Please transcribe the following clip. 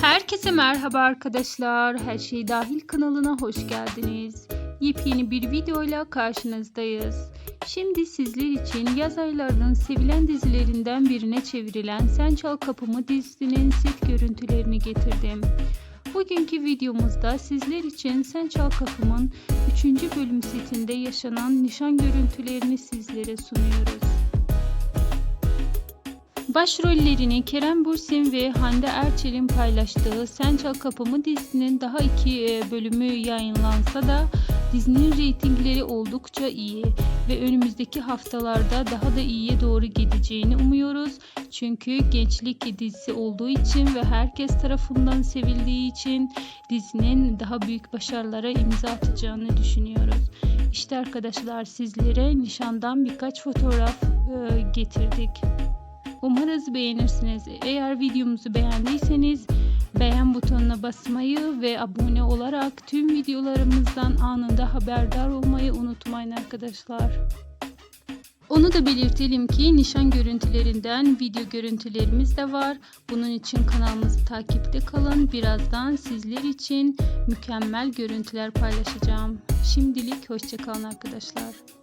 Herkese merhaba arkadaşlar. Her şey dahil kanalına hoş geldiniz. Yepyeni bir videoyla karşınızdayız. Şimdi sizler için yaz aylarının sevilen dizilerinden birine çevrilen Sen Çal Kapımı dizisinin set görüntülerini getirdim. Bugünkü videomuzda sizler için Sen Çal Kapım'ın 3. bölüm setinde yaşanan nişan görüntülerini sizlere sunuyoruz. Başrollerini Kerem Bürsin ve Hande Erçel'in paylaştığı Sen Çal Kapımı dizisinin daha iki e, bölümü yayınlansa da dizinin reytingleri oldukça iyi ve önümüzdeki haftalarda daha da iyiye doğru gideceğini umuyoruz. Çünkü gençlik dizisi olduğu için ve herkes tarafından sevildiği için dizinin daha büyük başarılara imza atacağını düşünüyoruz. İşte arkadaşlar sizlere nişandan birkaç fotoğraf e, getirdik. Umarız beğenirsiniz. Eğer videomuzu beğendiyseniz beğen butonuna basmayı ve abone olarak tüm videolarımızdan anında haberdar olmayı unutmayın arkadaşlar. Onu da belirtelim ki nişan görüntülerinden video görüntülerimiz de var. Bunun için kanalımızı takipte kalın. Birazdan sizler için mükemmel görüntüler paylaşacağım. Şimdilik hoşçakalın arkadaşlar.